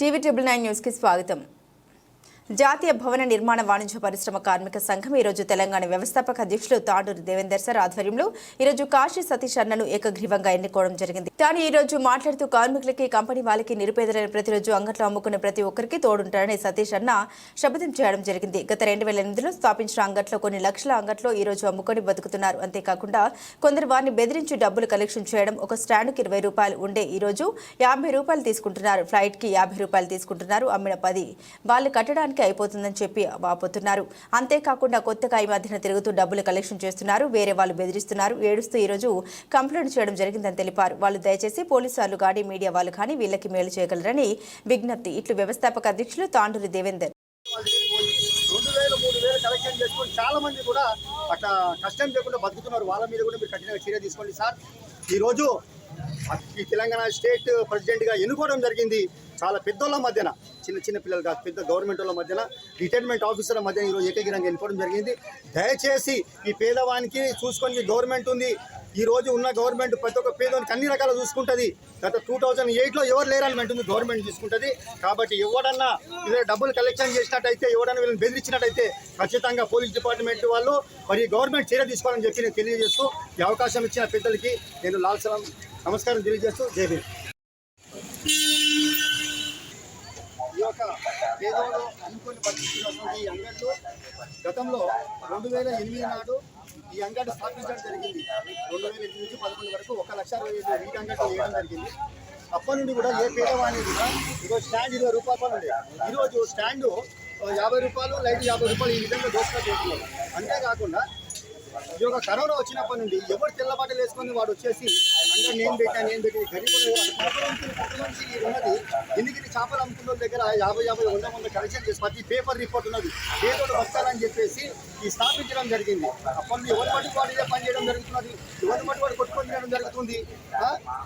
TV triple nine న్యూస్కి స్వాగతం. జాతీయ భవన నిర్మాణ వాణిజ్య పరిశ్రమ కార్మిక సంఘం ఈరోజు తెలంగాణ వ్యవస్థాపక అధ్యక్షులు తాడూరు దేవేందర్ సార్ ఆధ్వర్యంలో ఈరోజు కాశీ సతీష్ అన్నను ఏకగ్రీవంగా ఎన్నుకోవడం జరిగింది. తాను ఈ రోజు మాట్లాడుతూ కార్మికులకి కంపెనీ వాళ్ళకి నిరుపేదలైన ప్రతిరోజు అంగట్లో అమ్ముకునే ప్రతి ఒక్కరికి తోడుంటారని సతీష్ అన్న శపథం చేయడం జరిగింది. గత రెండు వేల ఎనిమిదిలో స్థాపించిన అంగట్లో కొన్ని లక్షల అంగట్లో ఈరోజు అమ్ముకొని బతుకుతున్నారు. అంతేకాకుండా కొందరు వారిని బెదిరించి డబ్బులు కలెక్షన్ చేయడం ఒక స్టాండ్కి ఇరవై రూపాయలు ఉండే ఈ రోజు యాభై రూపాయలు తీసుకుంటున్నారు. ఫ్లైట్కి యాభై రూపాయలు తీసుకుంటున్నారు. అమ్మిన పది. వాళ్ళు కట్టడానికి అయిపోతుందని చెప్పి వాపోతున్నారు. అంతేకాకుండా కొత్తగా ఈ మధ్యన తిరుగుతూ డబ్బులు కలెక్షన్ చేస్తున్నారు. వేరే వాళ్ళు బెదిరిస్తున్నారు. ఏడుస్తూ ఈ రోజు కంప్లైంట్ చేయడం జరిగిందని తెలిపారు. వాళ్ళు దయచేసి పోలీసు వాళ్ళు కానీ మీడియా వాళ్ళు కానీ వీళ్ళకి మేలు చేయగలరని విజ్ఞప్తి. ఇట్లు వ్యవస్థాపక అధ్యక్షులు తాండూరి దేవేందర్. రెండు వేలు మూడు వేలు కలెక్షన్ చేసుకొని చాలా మంది కూడా అట్లా కష్టం లేకుండా బతుకుతున్నారు. వాళ్ళ మీద కూడా మీరు కఠినంగా చర్య తీసుకోండి సార్. ఈరోజు ఈ తెలంగాణ స్టేట్ ప్రెసిడెంట్గా ఎన్నుకోవడం జరిగింది. చాలా పెద్దోళ్ళ మధ్యన చిన్న చిన్న పిల్లలు కాదు పెద్ద గవర్నమెంట్ వాళ్ళ మధ్యన రిటైర్మెంట్ ఆఫీసర్ల మధ్యన ఈరోజు ఏకగిరంగా ఎన్నుకోవడం జరిగింది. దయచేసి ఈ పేదవానికి చూసుకొని గవర్నమెంట్ ఉంది. ఈ రోజు ఉన్న గవర్నమెంట్ ప్రతి ఒక్క పేదవానికి అన్ని రకాల చూసుకుంటుంది. గత టూ థౌజండ్ ఎయిట్లో ఎవరు లేరని అంటుంది గవర్నమెంట్ చూసుకుంటుంది. కాబట్టి ఎవడన్నా ఇలా డబ్బులు కలెక్షన్ చేసినట్టయితే ఎవడన్నా వీళ్ళని బెదిరించినట్టయితే ఖచ్చితంగా పోలీస్ డిపార్ట్మెంట్ వాళ్ళు మరి గవర్నమెంట్ చర్య తీసుకోవాలని చెప్పి నేను తెలియజేస్తూ ఈ అవకాశం ఇచ్చిన పెద్దలకి నేను లాల్ సలాం నమస్కారం తెలియజేస్తూ జై కాక పేదోడు అనుకుని బతుకుతున్నటువంటి ఈ అంగళ్ళు గతంలో రెండు వేల ఎనిమిది నాడు ఈ అంగడి స్థాపించడం జరిగింది. రెండు వేల ఎనిమిది నుంచి పదకొండు వరకు ఒక లక్ష అరవై ఐదు వీటి అంగడి వేయడం జరిగింది. అప్పటి నుండి కూడా ఏ పేదవాణి కూడా ఈరోజు స్టాండ్ ఇరవై రూపాయలు ఉండే ఈరోజు స్టాండు యాభై రూపాయలు లైట్ యాభై రూపాయలు ఈ విధంగా దోషంగా చేస్తున్నారు అంతేకాకుండా ఈ యొక్క కరోనా వచ్చినప్పటి నుండి ఎవరు తెల్లబాటలు వేసుకొని వాడు వచ్చేసి అంటే నేను పెట్టాను నేను పెట్టి గరీబులు ఉన్నది. ఎందుకంటే చేపలు అమ్ముకున్న దగ్గర యాభై యాభై వంద వంద కలెక్షన్ చేసి ప్రతి పేపర్ రిపోర్ట్ ఉన్నది. పేదోడు వస్తారని చెప్పేసి ఈ స్థాపించడం జరిగింది. అప్పటి నుండి ఎవరి మటుకు వాడు ఇదే పని చేయడం జరుగుతున్నది? ఎవరి మటుకు వాడు కొట్టుకొని తినడం జరుగుతుంది?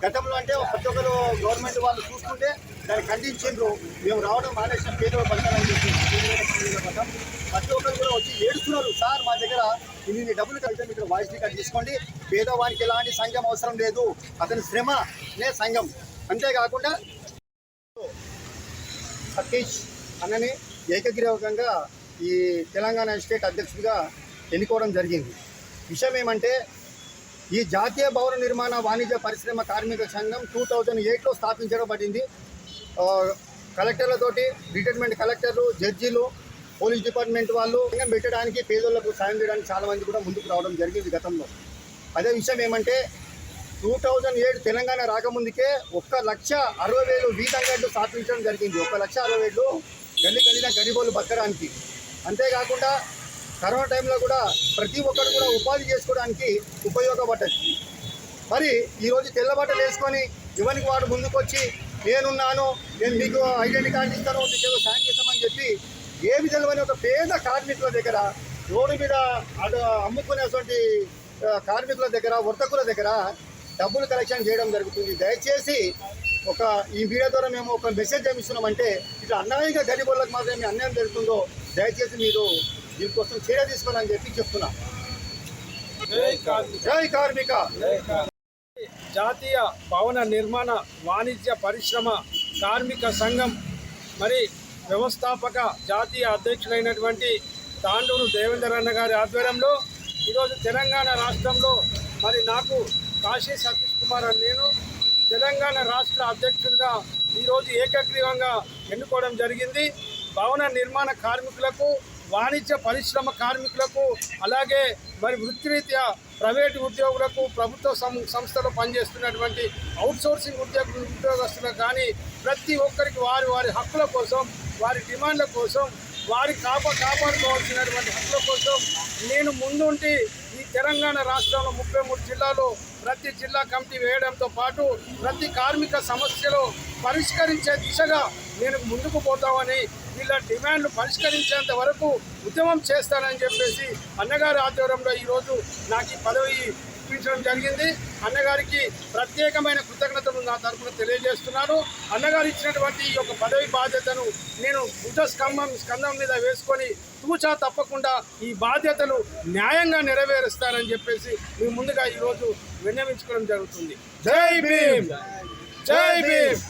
గతంలో అంటే ప్రతి ఒక్కరు గవర్నమెంట్ వాళ్ళు చూస్తుంటే దాన్ని ఖండించారు మేము రావడం మానేసిన పేదోడు బతకాలని చెప్పి. ప్రతి ఒక్కరు కూడా వచ్చి ఏడుస్తున్నారు. సార్ మా దగ్గర ఇన్ని డబ్బులు కలిగితే మీరు వాయిస్ రికార్డ్ తీసుకోండి. పేదవానికి ఎలాంటి సంఘం అవసరం లేదు. అతని శ్రమనే సంఘం. అంతేకాకుండా సతీష్ అన్నని ఏకగ్రీవకంగా ఈ తెలంగాణ స్టేట్ అధ్యక్షుడిగా ఎన్నుకోవడం జరిగింది. విషయం ఏమంటే ఈ జాతీయ భవన నిర్మాణ వాణిజ్య పరిశ్రమ కార్మిక సంఘం టూ థౌజండ్ ఎయిట్లో స్థాపించబడింది. కలెక్టర్లతోటి రిటైర్మెంట్ కలెక్టర్లు జడ్జీలు పోలీస్ డిపార్ట్మెంట్ వాళ్ళు పెట్టడానికి పేదోళ్ళకు సాయం చేయడానికి చాలా మంది కూడా ముందుకు రావడం జరిగింది గతంలో. అదే విషయం ఏమంటే టూ థౌజండ్ ఏడు తెలంగాణ రాకముందుకే ఒక్క లక్ష అరవై వేలు వీటంగడ్లు స్థాపించడం జరిగింది. ఒక్క లక్ష అరవై వేలు గల్లి గల్లిన గరీబోళ్ళు బతకడానికి. అంతేకాకుండా కరోనా టైంలో కూడా ప్రతి ఒక్కరు కూడా ఉపాధి చేసుకోవడానికి ఉపయోగపడ్డది. మరి ఈరోజు తెల్లబట్టలు వేసుకొని ఇవనికి వాడు ముందుకొచ్చి నేనున్నాను నేను మీకు ఐడెంటిటీ కార్డు ఇస్తాను మీకు ఏదో సాయం చేస్తాను ఏమి తెలియని ఒక పేద కార్మికుల దగ్గర రోడ్డు మీద అటు అమ్ముకునేటువంటి కార్మికుల దగ్గర వర్తకుల దగ్గర డబ్బులు కలెక్షన్ చేయడం జరుగుతుంది. దయచేసి ఒక ఈ వీడియో ద్వారా మేము ఒక మెసేజ్ ఏమి ఇస్తున్నామంటే ఇట్లా అన్యాయంగా గరీబులకు మాత్రమే అన్యాయం జరుగుతుందో దయచేసి మీరు దీనికోసం చర్య తీసుకోవాలని చెప్పి చెప్తున్నా. జై కార్మిక. జాతీయ భవన నిర్మాణ వాణిజ్య పరిశ్రమ కార్మిక సంఘం. మరి వ్యవస్థాపక జాతీయ అధ్యక్షులైనటువంటి తాండూరు దేవేందర్ అన్న గారి ఆధ్వర్యంలో ఈరోజు తెలంగాణ రాష్ట్రంలో మరి నాకు కాశీ సతీష్ కుమార్ అని నేను తెలంగాణ రాష్ట్ర అధ్యక్షుడిగా ఈరోజు ఏకగ్రీవంగా ఎన్నుకోవడం జరిగింది. భవన నిర్మాణ కార్మికులకు వాణిజ్య పరిశ్రమ కార్మికులకు అలాగే మరి వృత్తిరీత్యా ప్రైవేటు ఉద్యోగులకు ప్రభుత్వ సం- సంస్థలో పనిచేస్తున్నటువంటి అవుట్సోర్సింగ్ ఉద్యోగ ఉద్యోగస్తులకు కానీ ప్రతి ఒక్కరికి వారి వారి హక్కుల కోసం వారి డిమాండ్ల కోసం వారి కాప కాపాడుకోవాల్సినటువంటి హక్కుల కోసం నేను ముందుంటే ఈ తెలంగాణ రాష్ట్రంలో ముప్పై మూడు జిల్లాలో ప్రతి జిల్లా కమిటీ వేయడంతో పాటు ప్రతి కార్మిక సమస్యలు పరిష్కరించే దిశగా నేను ముందుకు పోతామని వీళ్ళ డిమాండ్లు పరిష్కరించేంత వరకు ఉద్యమం చేస్తానని చెప్పేసి అన్నగారి ఆధ్వర్యంలో ఈరోజు నాకు ఈ పదవి ఇప్పించడం జరిగింది. అన్నగారికి ప్రత్యేకమైన కృతజ్ఞతలు నా తరఫున తెలియజేస్తున్నాను. అన్నగారు ఇచ్చినటువంటి ఈ యొక్క పదవి బాధ్యతను నేను భుజ స్కంభం స్కంధం మీద వేసుకొని తూచా తప్పకుండా ఈ బాధ్యతలు న్యాయంగా నెరవేరుస్తానని చెప్పేసి మీ ముందుగా ఈరోజు విన్నవించుకోవడం జరుగుతుంది. జై భీమ్! జై భీమ్!